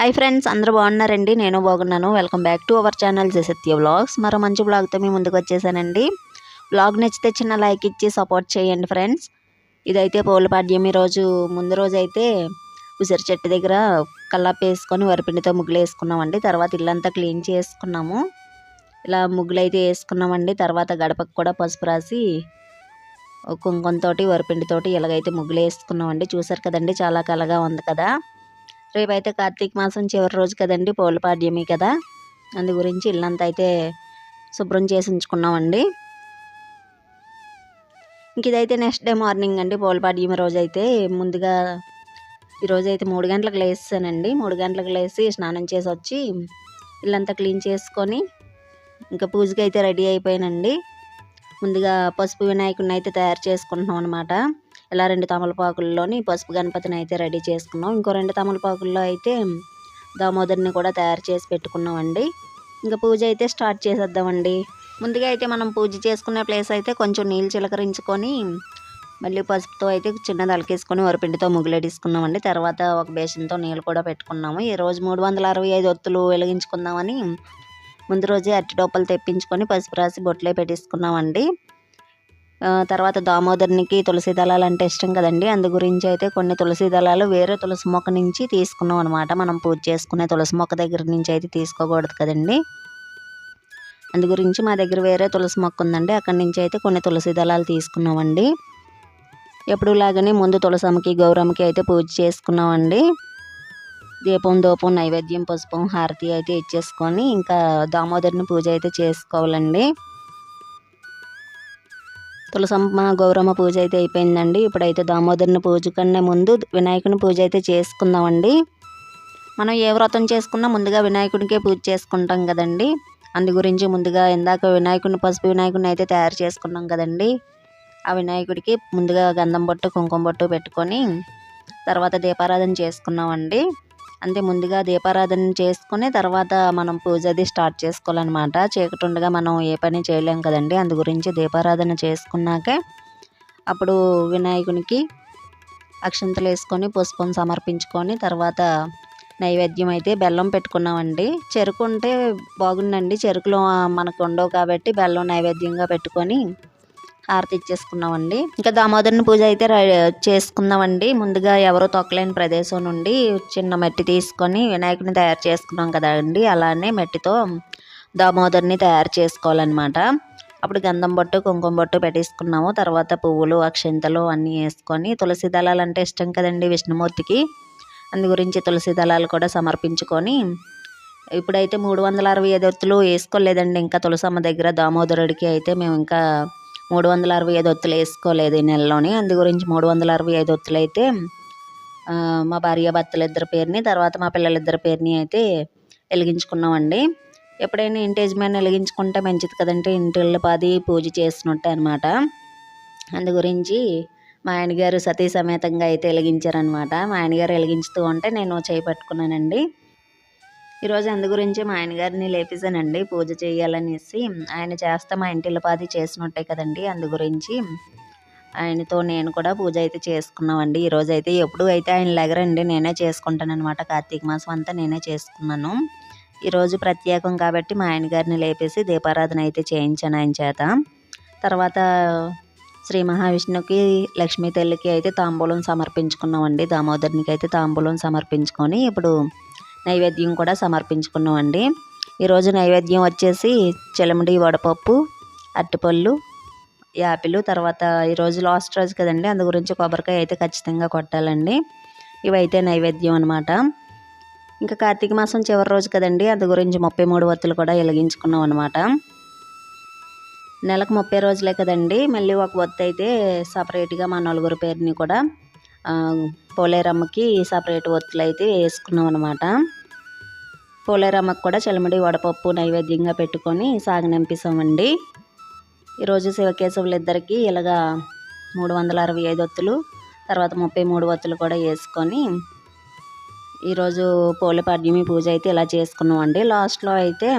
Hi friends అందరూ బాగున్నారండి? నేను బాగున్నాను. Welcome back to our channel జసత్య vlogs మరో మంచి బ్లాగ్తో మీ ముందుకు వచ్చేసానండి. బ్లాగ్ నచ్చితే చిన్న లైక్ ఇచ్చి సపోర్ట్ చేయండి ఫ్రెండ్స్ ఇదైతే పౌలపాడ్యం రోజు ముందు రోజు అయితే ఉసిరి చెట్టు దగ్గర కల్లాపి వేసుకొని వరిపిండితో ముగ్గులు వేసుకున్నామండి. తర్వాత ఇల్లంతా క్లీన్ చేసుకున్నాము. ఇలా ముగ్గులు అయితే వేసుకున్నామండి. తర్వాత గడపకు కూడా పసుపు రాసి కుంకుమతోటి వరిపిండితోటి ఇలాగైతే ముగ్గులు వేసుకున్నామండి. చూసారు కదండి చాలా కలగా ఉంది కదా. రేపైతే కార్తీక మాసం చివరి రోజు కదండి పౌలపాడ్యమి కదా? అందు గురించి ఇల్లంతా అయితే శుభ్రం చేసి ఉంచుకున్నామండి ఇంక ఇదైతే నెక్స్ట్ డే మార్నింగ్ అండి పౌలపాడ్యమి రోజు అయితే ముందుగా ఈరోజు అయితే మూడు గంటలకు లేస్తానండి. మూడు గంటలకు లేచి స్నానం చేసి వచ్చి ఇల్లంతా క్లీన్ చేసుకొని ఇంకా పూజకి అయితే రెడీ అయిపోయానండి. ముందుగా పసుపు వినాయకుడిని అయితే తయారు చేసుకుంటున్నాం అనమాట ఇలా రెండు తమలపాకుల్లోని పసుపు గణపతిని అయితే రెడీ చేసుకున్నాం. ఇంకో రెండు తమలపాకుల్లో అయితే దామోదరిని కూడా తయారు చేసి పెట్టుకున్నామండి. ఇంకా పూజ అయితే స్టార్ట్ చేసేద్దామండి. ముందుగా అయితే మనం పూజ చేసుకునే ప్లేస్ అయితే కొంచెం నీళ్ళు చిలకరించుకొని మళ్ళీ పసుపుతో అయితే చిన్న తలకేసుకొని వరిపిండితో ముగ్గులేడేసుకున్నామండి. తర్వాత ఒక బేసన్తో నీళ్ళు కూడా పెట్టుకున్నాము. ఈరోజు మూడు వందల అరవై ఐదు ఒత్తులు వెలిగించుకుందామని ముందు రోజే అట్టి డోపలు తెప్పించుకొని పసుపు రాసి బొట్లే పెట్టేసుకున్నామండి. తర్వాత దామోదరునికి తులసి దళాలు అంటే ఇష్టం కదండి. అందు గురించి అయితే కొన్ని తులసి దళాలు వేరే తులసి మొక్క నుంచి తీసుకున్నాం అనమాట మనం పూజ చేసుకునే తులసి మొక్క దగ్గర నుంచి అయితే తీసుకోకూడదు కదండి. అందు గురించి మా దగ్గర వేరే తులసి మొక్క ఉందండి. అక్కడి నుంచి అయితే కొన్ని తులసి దళాలు తీసుకున్నామండి. ఎప్పుడు లాగానే ముందు తులసమ్మకి గౌరమ్మకి అయితే పూజ చేసుకున్నామండి. దీపం దూపం నైవేద్యం పసుపం హారతి అయితే ఇచ్చేసుకొని ఇంకా దామోదరుని పూజ అయితే చేసుకోవాలండి. తులసమ్మ గౌరమ్మ పూజ అయితే అయిపోయిందండి. ఇప్పుడైతే దామోదరుని పూజ కన్నా ముందు వినాయకుని పూజ అయితే చేసుకుందామండి. మనం ఏ వ్రతం చేసుకున్నా ముందుగా వినాయకుడికే పూజ చేసుకుంటాం కదండి. అందు గురించి ముందుగా ఇందాక వినాయకుడిని పసుపు వినాయకుడిని అయితే తయారు చేసుకున్నాం కదండి. ఆ వినాయకుడికి ముందుగా గంధం బొట్టు కుంకుమ బొట్టు పెట్టుకొని తర్వాత దీపారాధన చేసుకున్నామండి. అంటే ముందుగా దీపారాధన చేసుకుని తర్వాత మనం పూజ అది స్టార్ట్ చేసుకోవాలన్నమాట. చీకటి ఉండగా మనం ఏ పని చేయలేం కదండి. అందు గురించి దీపారాధన చేసుకున్నాకే అప్పుడు వినాయకునికి అక్షంతలు వేసుకొని పుష్పం సమర్పించుకొని తర్వాత నైవేద్యం అయితే బెల్లం పెట్టుకున్నామండి. చెరుకు ఉంటే బాగుండండి చెరుకులో మనకు ఉండవు కాబట్టి బెల్లం నైవేద్యంగా పెట్టుకొని హారతి ఇచ్చేసుకున్నామండి. ఇంకా దామోదరుని పూజ అయితే చేసుకుందామండి. ముందుగా ఎవరో తొక్కలేని ప్రదేశం నుండి చిన్న మట్టి తీసుకొని వినాయకుని తయారు చేసుకున్నాం కదండి. అలానే మట్టితో దామోదరుని తయారు చేసుకోవాలన్నమాట. అప్పుడు గంధం బొట్టు కుంకుమ బొట్టు పెట్టేసుకున్నాము. తర్వాత పువ్వులు అక్షింతలు అన్నీ వేసుకొని తులసి దళాలు అంటే ఇష్టం కదండి విష్ణుమూర్తికి. అందు గురించి తులసి దళాలు కూడా సమర్పించుకొని ఇప్పుడైతే మూడు వందల అరవై ఐదు ఒత్తులు వేసుకోలేదండి. ఇంకా తులసమ్మ దగ్గర దామోదరుడికి అయితే మేము ఇంకా మూడు వందల అరవై ఐదు ఒత్తులు వేసుకోలేదు ఈ నెలలోని. అందు గురించి మూడు వందల అరవై ఐదు ఒత్తులు అయితే మా భార్య భర్తలు ఇద్దరి పేరుని తర్వాత మా పిల్లలిద్దరి పేరుని అయితే వెలిగించుకున్నామండి. ఎప్పుడైనా ఇంటి వెలిగించుకుంటే మంచిది కదంటే ఇంటి పాది పూజ చేసినట్టే అనమాట అందు గురించి మా ఆయనగారు సతీ సమేతంగా అయితే వెలిగించారనమాట మా ఆయనగారు వెలిగించుతూ ఉంటే నేను చేయి పట్టుకున్నానండి ఈరోజు అందు గురించి మా ఆయన గారిని లేపేసానండి. పూజ చేయాలనేసి ఆయన చేస్తే మా ఇంటిపాది చేసినట్టే కదండి అందు గురించి ఆయనతో నేను కూడా పూజ అయితే చేసుకున్నామండి. ఈరోజు అయితే ఎప్పుడు అయితే ఆయన లెగరండి. నేనే చేసుకుంటాను అనమాట కార్తీక మాసం అంతా నేనే చేసుకున్నాను. ఈరోజు ప్రత్యేకం కాబట్టి మా ఆయన గారిని లేపేసి దీపారాధన అయితే చేయించాను ఆయన చేత. తర్వాత శ్రీ మహావిష్ణుకి లక్ష్మీ తల్లికి అయితే తాంబూలం సమర్పించుకున్నామండి. దామోదరునికి అయితే తాంబూలం సమర్పించుకొని ఇప్పుడు నైవేద్యం కూడా సమర్పించుకున్నామండి. ఈరోజు నైవేద్యం వచ్చేసి చిలమిడి వడపప్పు అరటిపళ్ళు యాపిల్ తర్వాత ఈరోజు లాస్ట్ రోజు కదండి అందు గురించి కొబ్బరికాయ అయితే ఖచ్చితంగా కొట్టాలండి. ఇవైతే నైవేద్యం అనమాట ఇంకా కార్తీక మాసం చివరి రోజు కదండి అందు గురించి ముప్పై మూడు వత్తులు కూడా వెలిగించుకున్నాం అనమాట నెలకు ముప్పై రోజులే కదండి మళ్ళీ ఒక వత్తు అయితే సపరేట్గా మా నలుగురు పేరుని కూడా పోలేరమ్మకి సపరేట్ ఒత్తులు అయితే వేసుకున్నాం అనమాట పోలేరమ్మకు కూడా చలిమిడి వడపప్పు నైవేద్యంగా పెట్టుకొని సాగనంపిస్తామండి. ఈరోజు శివకేశవులు ఇద్దరికి ఇలాగా మూడు వందల అరవై ఐదు ఒత్తులు తర్వాత ముప్పై మూడు ఒత్తులు కూడా వేసుకొని ఈరోజు పోలపాడ్యమి పూజ అయితే ఇలా చేసుకున్నామండి. లాస్ట్లో అయితే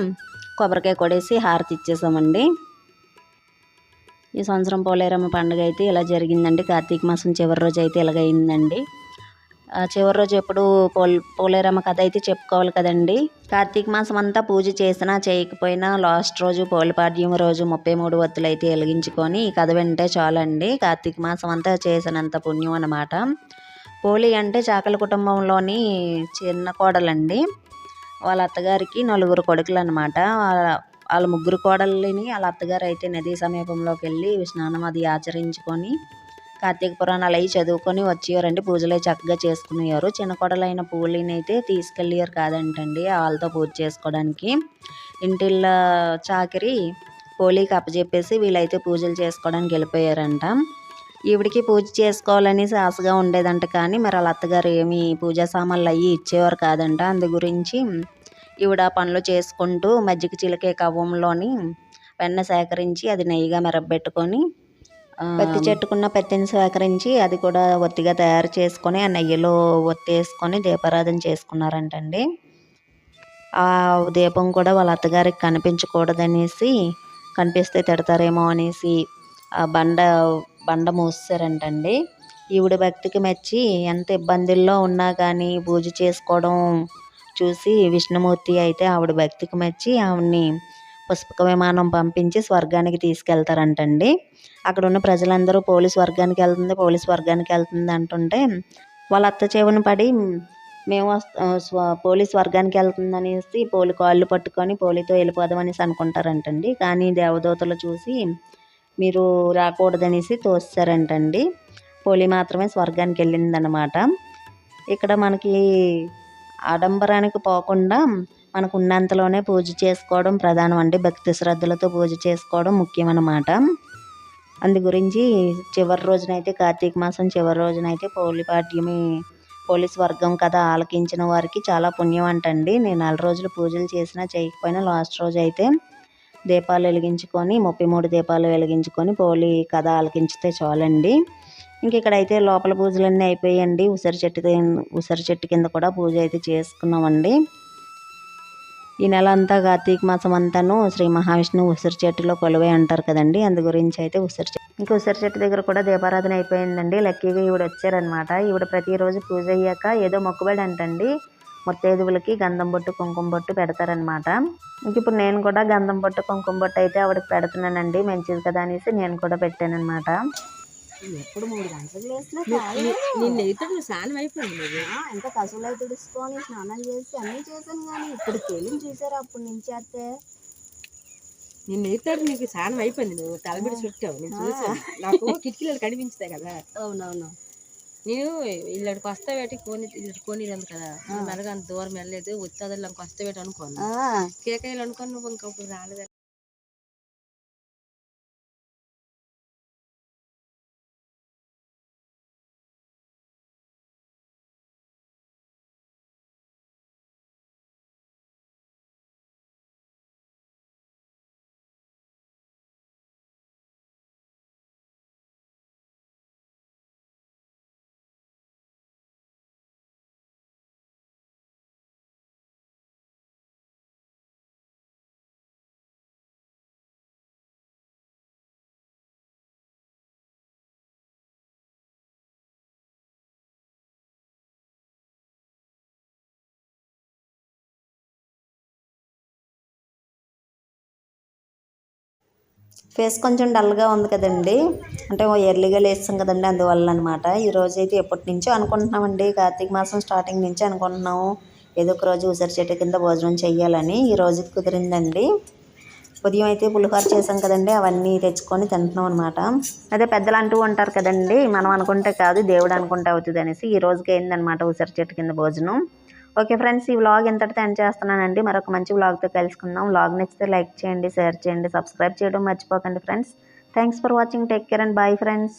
కొబ్బరికాయ కొడేసి హారతి ఇచ్చేసామండి. ఈ సంవత్సరం పోలేరమ్మ పండుగ అయితే ఇలా జరిగిందండి. కార్తీక మాసం చివరి రోజు అయితే ఇలాగైందండి చివరి రోజు ఎప్పుడు పోల్ పోలేరమ్మ కథ అయితే చెప్పుకోవాలి కదండి. కార్తీక మాసం అంతా పూజ చేసినా చేయకపోయినా లాస్ట్ రోజు పోలిపాడ్యం రోజు ముప్పై మూడు వత్తులు అయితే వెలిగించుకొని ఈ కథ వింటే చాలండి. కార్తీక మాసం అంతా చేసినంత పుణ్యం అన్నమాట. పోలి అంటే చాకలి కుటుంబంలోని చిన్న కోడలండి. వాళ్ళ అత్తగారికి నలుగురు కొడుకులు అనమాట వాళ్ళ ముగ్గురు కోడళ్ళని వాళ్ళ అత్తగారు అయితే నదీ సమీపంలోకి వెళ్ళి స్నానం అది ఆచరించుకొని కార్తీక పురాణాలు అవి చదువుకొని వచ్చేవారండి. పూజలు చక్కగా చేసుకునేవారు. చిన్న కోడలైన పూలని అయితే తీసుకెళ్ళేవారు కాదంటండి వాళ్ళతో పూజ చేసుకోవడానికి. ఇంటిళ్ళ చాకరి పోలీకి అప్పచెప్పేసి వీళ్ళైతే పూజలు చేసుకోవడానికి వెళ్ళిపోయారంట. ఈవిడికి పూజ చేసుకోవాలనేసి ఆశగా ఉండేదంట కానీ మరి వాళ్ళ అత్తగారు ఏమి పూజా సామాన్లు అవి ఇచ్చేవారు కాదంట. అందు గురించి ఈవిడ పనులు చేసుకుంటూ మజ్జిగ చిలకే కవ్వంలోని వెన్న సేకరించి అది నెయ్యిగా మెరబెట్టుకొని పత్తి చెట్టుకున్న పత్తిని సేకరించి అది కూడా ఒత్తిగా తయారు చేసుకొని ఆ నెయ్యిలో ఒత్తేసుకొని దీపారాధన చేసుకున్నారంటండి. ఆ దీపం కూడా వాళ్ళ అత్తగారికి కనిపించకూడదనేసి కనిపిస్తే తిడతారేమో అనేసి ఆ బండ బండ మూసారంటండి ఈవిడ భక్తికి మెచ్చి ఎంత ఇబ్బందుల్లో ఉన్నా కానీ పూజ చేసుకోవడం చూసి విష్ణుమూర్తి అయితే ఆవిడ భక్తికి మెచ్చి ఆవిడ్ని పుష్పక విమానం పంపించి స్వర్గానికి తీసుకెళ్తారంటండి. అక్కడ ఉన్న ప్రజలందరూ పోలీస్ వర్గానికి వెళ్తుంది పోలీస్ వర్గానికి వెళ్తుంది అంటుంటే వాళ్ళ అత్త చెవుని పడి మేము స్వ- పోలీస్ వర్గానికి వెళ్తుంది అనేసి పోలి కాళ్ళు పట్టుకొని పోలితో వెళ్ళిపోదాం అనేసి అనుకుంటారంటండి. కానీ దేవదూతలు చూసి మీరు రాకూడదనేసి తోస్తారంటండి. పోలి మాత్రమే స్వర్గానికి వెళ్ళిందనమాట ఇక్కడ మనకి ఆడంబరానికి పోకుండా మనకు ఉన్నంతలోనే పూజ చేసుకోవడం ప్రధానం అండి. భక్తి శ్రద్ధలతో పూజ చేసుకోవడం ముఖ్యమన్నమాట. అందు గురించి చివరి రోజునైతే కార్తీక మాసం చివరి రోజునైతే పోలిపాడ్యమి పోలీస్ వర్గం కథ ఆలకించిన వారికి చాలా పుణ్యం అంటండి. నేను నెల రోజులు పూజలు చేసినా చేయకపోయినా లాస్ట్ రోజు అయితే దీపాలు వెలిగించుకొని ముప్పై మూడు దీపాలు వెలిగించుకొని పోలి కథ ఆలకించితే చాలండి. ఇంక ఇక్కడైతే లోపల పూజలన్నీ అయిపోయాయండి ఉసిరి చెట్టు ఉసిరి చెట్టు కింద కూడా పూజ అయితే చేసుకున్నామండి. ఈ నెల అంతా కార్తీక మాసం అంతాను శ్రీ మహావిష్ణువు ఉసిరి చెట్టులో కొలువై అంటారు కదండి. అందు గురించి అయితే ఉసిరి చెట్టు ఇంకా ఉసిరి చెట్టు దగ్గర కూడా దీపారాధన అయిపోయిందండి. లక్కీగా ఈవిడ వచ్చారనమాట ఈవిడ ప్రతిరోజు పూజ అయ్యాక ఏదో మొక్కుబడి అంటండి. ముత్తైదువులకి గంధం బొట్టు కుంకుమ బొట్టు పెడతారనమాట ఇంక ఇప్పుడు నేను కూడా గంధం బొట్టు కుంకుమ బొట్టు అయితే ఆవిడకి పెడుతున్నానండి. మంచిది కదా అనేసి నేను కూడా పెట్టానమాట ఎప్పుడు మూడు గంటలకు లేచినా నిన్న నువ్వు స్నానం అయిపోయింది ఇంకా కసువులు అయితే తుడుచుకొని స్నానాలు చేసి అన్నీ చేశాను కానీ ఇప్పుడు తేలిని చూసారు అప్పుడు నుంచి అయితే నిన్న అయితే నీకు స్నానం అయిపోయింది నువ్వు. తలబిడి చుట్టావు. నేను చూసాను నాకు కిటికీలు కనిపించుతాయి కదా. అవునవును. నేను ఇళ్ళకి వస్తా పెట్టి కొని ఇళ్ళకి కొని కదా. మెల్లగా అంత దూరం వెళ్ళలేదు. వచ్చేదానికి వస్తా పెట్టి అనుకోను కేకాయలు అనుకోని నువ్వు ఇంకా ఇప్పుడు రాలేదు ఫేస్ కొంచెం డల్గా ఉంది కదండి. అంటే ఓ ఎర్లీగా లేస్తాం కదండి అందువల్ల అనమాట ఈ అయితే ఎప్పటి నుంచో అనుకుంటున్నామండి. కార్తీక మాసం స్టార్టింగ్ నుంచి అనుకుంటున్నాము. ఏదో ఒక రోజు ఉసిరి చెట్టు కింద భోజనం చేయాలని ఈ రోజు కుదిరిందండి. ఉదయం అయితే పులిహోర చేసాం కదండి. అవన్నీ తెచ్చుకొని తింటున్నాం అనమాట అదే పెద్దలు అంటూ ఉంటారు కదండి. మనం అనుకుంటే కాదు దేవుడు అనుకుంటే అవుతుంది అనేసి ఈ రోజుకి అయిందనమాట ఉసిరి చెట్టు కింద భోజనం. ఓకే ఫ్రెండ్స్ ఈ వ్లాగ్ ఎంతటితో ఎండ్ చేస్తున్నానండి. మరొక మంచి వ్లాగ్తో కలుసుకుందాం. వ్లాగ్ నచ్చితే లైక్ చేయండి షేర్ చేయండి సబ్స్క్రైబ్ చేయడం మర్చిపోకండి friends. Thanks for watching. Take care and bye friends.